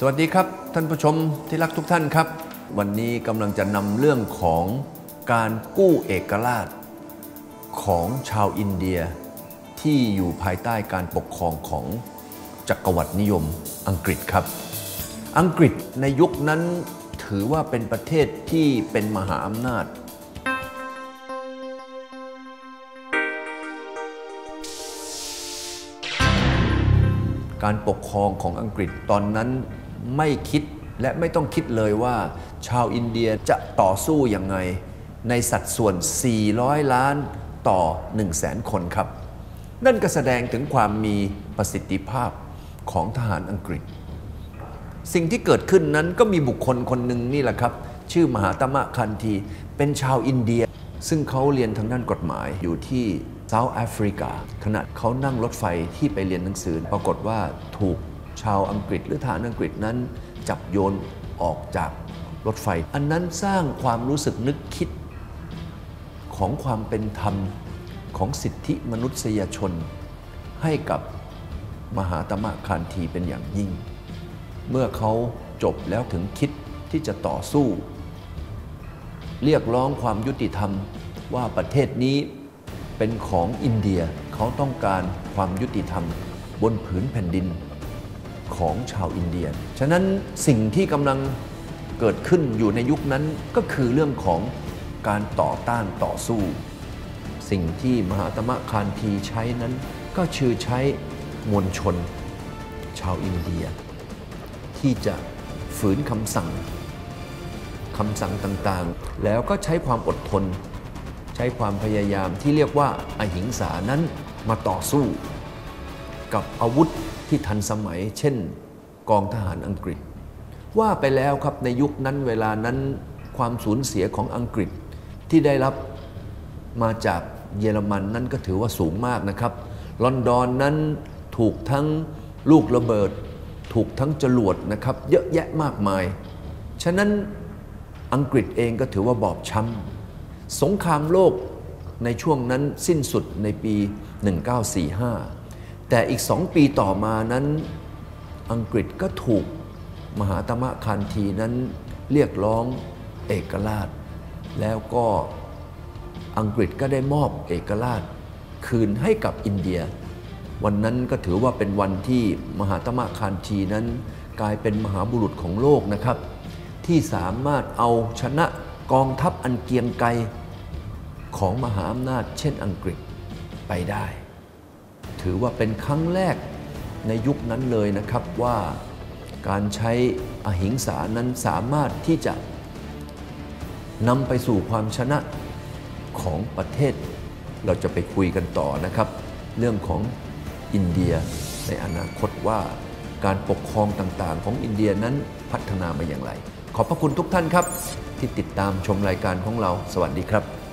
สวัสดีครับท่านผู้ชมที่รักทุกท่านครับ วันนี้กำลังจะนำเรื่องของการกู้เอกราช ของชาวอินเดีย ที่อยู่ภายใต้การปกครองของจักรวรรดินิยมอังกฤษครับ อังกฤษในยุคนั้นถือว่าเป็นประเทศที่เป็นมหาอำนาจ การปกครองของอังกฤษตอนนั้น ไม่คิดและไม่ต้องคิดเลยว่า ชาวอินเดียจะต่อสู้ยังไง ในสัดส่วน 400 ล้านต่อ 1 0 0 0 0แสนคนครับ นั่นก็แสดงถึงความมีประสิทธิภาพของทหารอังกฤษ สิ่งที่เกิดขึ้นนั้นก็มีบุคคลคนหนึ่งนี่แหละครับ ชื่อมหาตมะคันธีเป็นชาวอินเดีย ซึ่งเขาเรียนทางด้านกฎหมายอยู่ที่เซาท์แอฟริกาขณะเขานั่งรถไฟที่ไปเรียนหนังสือ ปรากฏว่าถูก ชาวอังกฤษหรือทหารอังกฤษนั้น จับโยนออกจากรถไฟ อันนั้นสร้างความรู้สึกนึกคิดของความเป็นธรรมของสิทธิมนุษยชน ให้กับมหาตมะคานทีเป็นอย่างยิ่ง เมื่อเขาจบแล้วถึงคิดที่จะต่อสู้ เรียกร้องความยุติธรรมว่าประเทศนี้เป็นของอินเดียเขาต้องการความยุติธรรมบนผืนแผ่นดิน ของชาวอินเดีย ฉะนั้นสิ่งที่กำลังเกิดขึ้นอยู่ในยุคนั้นก็คือเรื่องของการต่อต้านต่อสู้ สิ่งที่มหาตมะคานทีใช้นั้น ก็คือใช้มวลชน ชาวอินเดีย ที่จะฝืนคำสั่งคำสั่งต่างๆ แล้วก็ใช้ความอดทน ใช้ความพยายามที่เรียกว่าอหิงสานั้นมาต่อสู้ กับอาวุธที่ทันสมัย เช่นกองทหารอังกฤษ ว่าไปแล้วครับในยุคนั้นเวลานั้นความสูญเสียของอังกฤษที่ได้รับมาจากเยอรมันนั้นก็ถือว่าสูงมากนะครับ ลอนดอนนั้นถูกทั้งลูกระเบิด ถูกทั้งจรวดนะครับเยอะแยะมากมาย ฉะนั้นอังกฤษเองก็ถือว่าบอบช้ำสงครามโลกในช่วงนั้นสิ้นสุดในปี 1945 แต่อีกสองปีต่อมานั้นอังกฤษก็ถูกมหาตมะคานทีนั้นเรียกร้องเอกราช แล้วก็อังกฤษก็ได้มอบเอกราช คืนให้กับอินเดีย วันนั้นก็ถือว่าเป็นวันที่มหาตมะคานทีนั้น กลายเป็นมหาบุรุษของโลกนะครับ ที่สามารถเอาชนะกองทัพอันเกียงไกรของมหาอำนาจเช่นอังกฤษไปได้ ถือว่าเป็นครั้งแรกในยุคนั้นเลยนะครับว่าการใช้อหิงสานั้นสามารถที่จะนำไปสู่ความชนะของประเทศ เราจะไปคุยกันต่อนะครับ เรื่องของอินเดียในอนาคตว่าการปกครองต่างๆ ของอินเดียนั้นพัฒนามาอย่างไร ขอบพระคุณทุกท่านครับ ที่ติดตามชมรายการของเรา สวัสดีครับ